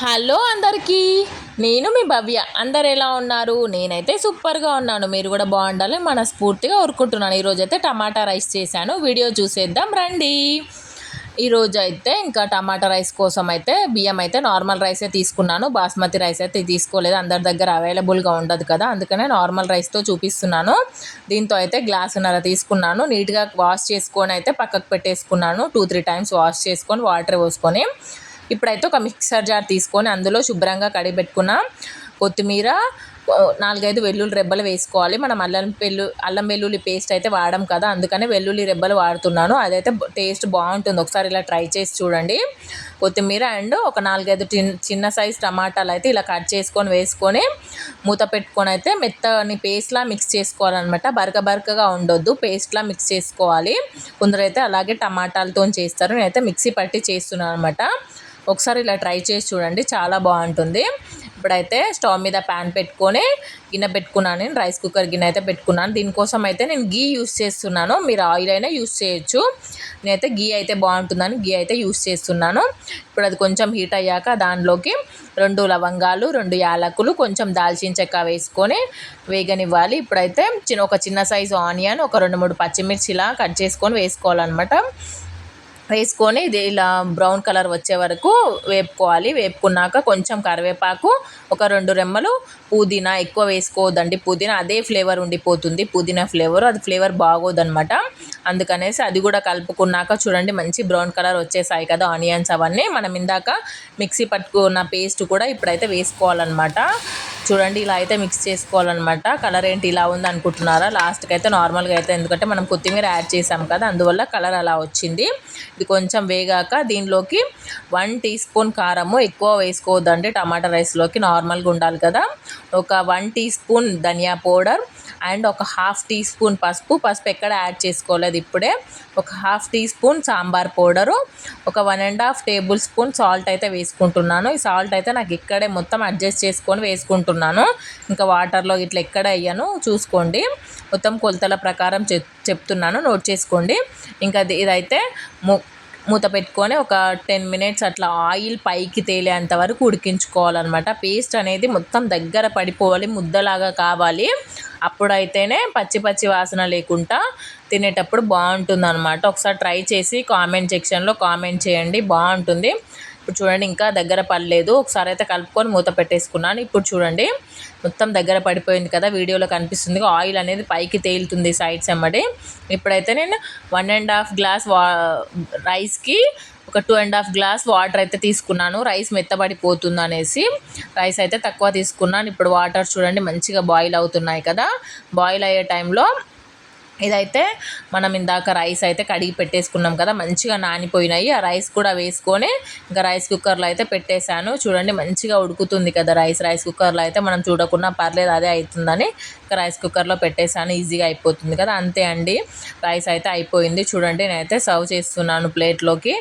Hello అందరికీ. నేను మీ భవ్య. అందరు ఎలా ఉన్నారు? నేనైతే సూపర్గా ఉన్నాను. మీరు కూడా బాగుండాలి మనస్ఫూర్తిగా ఊరుకుంటున్నాను ఈరోజు అయితే టమాటా రైస్ చేశాను. వీడియో చూసేద్దాం రండి. ఈరోజు అయితే ఇంకా టమాటా రైస్ కోసం అయితే బియ్యం అయితే నార్మల్ రైసే తీసుకున్నాను. బాస్మతి రైస్ అయితే తీసుకోలేదు. అందరి దగ్గర అవైలబుల్గా ఉండదు కదా. అందుకనే నార్మల్ రైస్తో చూపిస్తున్నాను. దీంతో అయితే గ్లాసున్నర తీసుకున్నాను. నీట్గా వాష్ చేసుకొని అయితే పక్కకు పెట్టేసుకున్నాను. టూ త్రీ టైమ్స్ వాష్ చేసుకొని వాటర్ పోసుకొని. ఇప్పుడైతే ఒక మిక్సర్ జార్ తీసుకొని అందులో శుభ్రంగా కడిగిపెట్టుకున్న కొత్తిమీర నాలుగైదు వెల్లుల్లి రెబ్బలు వేసుకోవాలి. మనం అల్లం వెల్లు అల్లం వెల్లుల్లి పేస్ట్ అయితే వాడడం కదా అందుకనే వెల్లుల్లి రెబ్బలు వాడుతున్నాను. అదైతే టేస్ట్ బాగుంటుంది. ఒకసారి ఇలా ట్రై చేసి చూడండి. కొత్తిమీర అండ్ ఒక నాలుగైదు చిన్న సైజ్ టమాటాలు అయితే ఇలా కట్ చేసుకొని వేసుకొని మూత పెట్టుకొని అయితే మెత్తని పేస్ట్లా మిక్స్ చేసుకోవాలన్నమాట. బరక బరకగా ఉండొద్దు. పేస్ట్లా మిక్స్ చేసుకోవాలి. కొందరైతే అలాగే టమాటాలతో చేస్తారు. నేనైతే మిక్సీ పట్టి చేస్తున్నాను అనమాట ఒకసారి ఇలా ట్రై చేసి చూడండి చాలా బాగుంటుంది. ఇప్పుడైతే స్టవ్ మీద ప్యాన్ పెట్టుకొని గిన్నె పెట్టుకున్నాను నేను రైస్ కుక్కర్ గిన్నె అయితే పెట్టుకున్నాను. దీనికోసం అయితే నేను గీ యూస్ చేస్తున్నాను. మీరు ఆయిల్ అయినా యూస్ చేయొచ్చు. నేనైతే గీ అయితే బాగుంటుందని గీ అయితే యూస్ చేస్తున్నాను. ఇప్పుడు అది కొంచెం హీట్ అయ్యాక దానిలోకి రెండు లవంగాలు రెండు యాలకులు కొంచెం దాల్చిన చెక్క వేసుకొని వేగనివ్వాలి. ఇప్పుడైతే చిన్న ఒక చిన్న సైజు ఆనియన్ ఒక రెండు మూడు పచ్చిమిర్చి ఇలా కట్ చేసుకొని వేసుకోవాలన్నమాట. వేసుకొని ఇది ఇలా బ్రౌన్ కలర్ వచ్చే వరకు వేపుకోవాలి. వేపుకున్నాక కొంచెం కరివేపాకు ఒక రెండు రెమ్మలు పుదీనా ఎక్కువ వేసుకోవద్దండి. పుదీనా అదే ఫ్లేవర్ ఉండిపోతుంది. పుదీనా ఫ్లేవర్ అది ఫ్లేవర్ బాగోదన్నమాట. అందుకనేసి అది కూడా కలుపుకున్నాక చూడండి మంచి బ్రౌన్ కలర్ వచ్చేసాయి కదా ఆనియన్స్ అవన్నీ. మనం ఇందాక మిక్సీ పట్టుకున్న పేస్ట్ కూడా ఇప్పుడైతే వేసుకోవాలన్నమాట. చూడండి ఇలా అయితే మిక్స్ చేసుకోవాలన్నమాట. కలర్ ఏంటి ఇలా ఉంది అనుకుంటున్నారా? లాస్ట్కి అయితే నార్మల్గా అయితే ఎందుకంటే మనం కొత్తిమీర యాడ్ చేసాం కదా అందువల్ల కలర్ అలా వచ్చింది. ఇది కొంచెం వేగాక దీనిలోకి వన్ టీ స్పూన్ కారము ఎక్కువ వేసుకోవద్దండి. టమాటా రైస్లోకి నార్మల్గా ఉండాలి కదా. ఒక వన్ టీ స్పూన్ ధనియా పౌడర్ అండ్ ఒక హాఫ్ టీ స్పూన్ పసుపు. పసుపు ఎక్కడ యాడ్ చేసుకోలేదు ఇప్పుడే. ఒక half teaspoon sambar powder. ఒక one and half tablespoon salt అయితే వేసుకుంటున్నాను. ఈ సాల్ట్ అయితే నాకు ఇక్కడే మొత్తం అడ్జస్ట్ చేసుకొని వేసుకుంటున్నాను. ఇంకా వాటర్లో ఇట్లా ఎక్కడ అయ్యాను చూసుకోండి. మొత్తం కొలతల ప్రకారం చెప్తున్నాను. నోట్ చేసుకోండి. ఇంకా ఇదైతే మూత పెట్టుకొని ఒక టెన్ మినిట్స్ అట్లా ఆయిల్ పైకి తేలేంత వరకు ఉడికించుకోవాలన్నమాట. పేస్ట్ అనేది మొత్తం దగ్గర పడిపోవాలి ముద్దలాగా కావాలి. అప్పుడైతేనే పచ్చి పచ్చి వాసన లేకుండా తినేటప్పుడు బాగుంటుంది అనమాట ఒకసారి ట్రై చేసి కామెంట్ సెక్షన్లో కామెంట్ చేయండి బాగుంటుంది. ఇప్పుడు చూడండి ఇంకా దగ్గర పడలేదు. ఒకసారి అయితే కలుపుకొని మూత పెట్టేసుకున్నాను. ఇప్పుడు చూడండి మొత్తం దగ్గర పడిపోయింది కదా వీడియోలో కనిపిస్తుంది. ఆయిల్ అనేది పైకి తేలుతుంది సైడ్స్ ఎమ్మడి ఇప్పుడైతే నేను వన్ అండ్ హాఫ్ గ్లాస్ వా రైస్కి ఒక two and half glass water అయితే తీసుకున్నాను. రైస్ మెత్తబడిపోతుంది అనేసి రైస్ అయితే తక్కువ తీసుకున్నాను. ఇప్పుడు వాటర్ చూడండి మంచిగా బాయిల్ అవుతున్నాయి కదా. బాయిల్ అయ్యే టైంలో ఇదైతే మనం ఇందాక రైస్ అయితే కడిగి పెట్టేసుకున్నాం కదా మంచిగా నానిపోయినాయి. ఆ రైస్ కూడా వేసుకొని ఇంకా రైస్ కుక్కర్లో అయితే పెట్టేశాను. చూడండి మంచిగా ఉడుకుతుంది కదా రైస్ రైస్ కుక్కర్లో అయితే మనం చూడకుండా పర్లేదు అదే అవుతుందని ఇంకా రైస్ కుక్కర్లో పెట్టేశాను. ఈజీగా అయిపోతుంది కదా అంతే అండి. రైస్ అయితే అయిపోయింది. చూడండి నేనైతే సర్వ్ చేస్తున్నాను ప్లేట్లోకి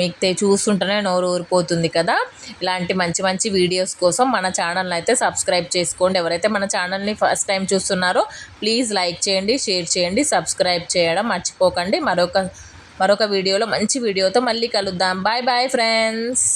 మీకు చూస్తుంటేనే నోరు ఊరిపోతుంది కదా. ఇలాంటి మంచి మంచి వీడియోస్ కోసం మన ఛానల్ని అయితే సబ్స్క్రైబ్ చేసుకోండి. ఎవరైతే మన ఛానల్ని ఫస్ట్ టైం చూస్తున్నారో ప్లీజ్ లైక్ చేయండి షేర్ చేయండి సబ్స్క్రైబ్ చేయడం మర్చిపోకండి. మరొక మరొక వీడియోలో మంచి వీడియోతో మళ్ళీ కలుద్దాం. Bye bye friends.